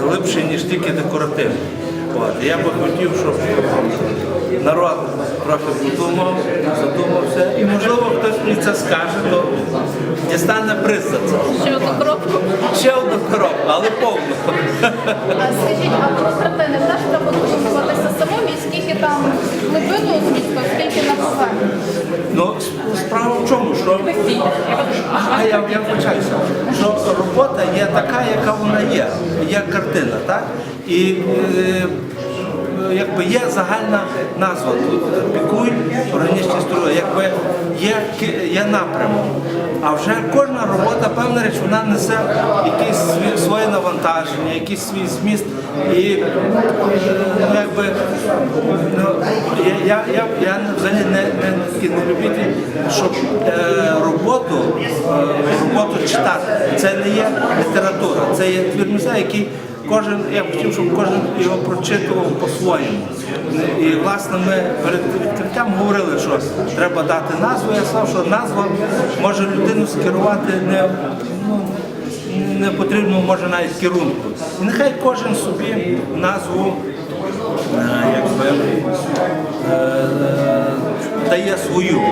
глибше, ніж тільки декоративний. Я би хотів, щоб народ трохи подумав, задумався, і можливо хтось мені це скаже, то дістане приз за це. Ще одну коробку. Ще одну коробку, але повну. А скажіть, а про картини теж треба додумуватися самому, і скільки там глибину змісту, скільки на поверхні? Ну, справа в чому, що а, я, я вибачаюся, що робота є така, яка вона є, є картина, так? І е, якби є загальна назва тут пікуй, органічні струї, якби є, є напрямок. А вже кожна робота, певна річ, вона несе якесь своє навантаження, якийсь свій зміст. І е, ну, якби ну, я, я, я, я взагалі не, не, не любитель, щоб е, роботу, е, роботу читати. Це не є література, це є твір музею, який кожен, я хотів, щоб кожен його прочитував по-своєму. І власне ми перед відкриттям говорили, що треба дати назву. Я сказав, що назва може людину скерувати не, ну, не потрібно, може навіть керунку. І нехай кожен собі назву е, якби, е, дає свою.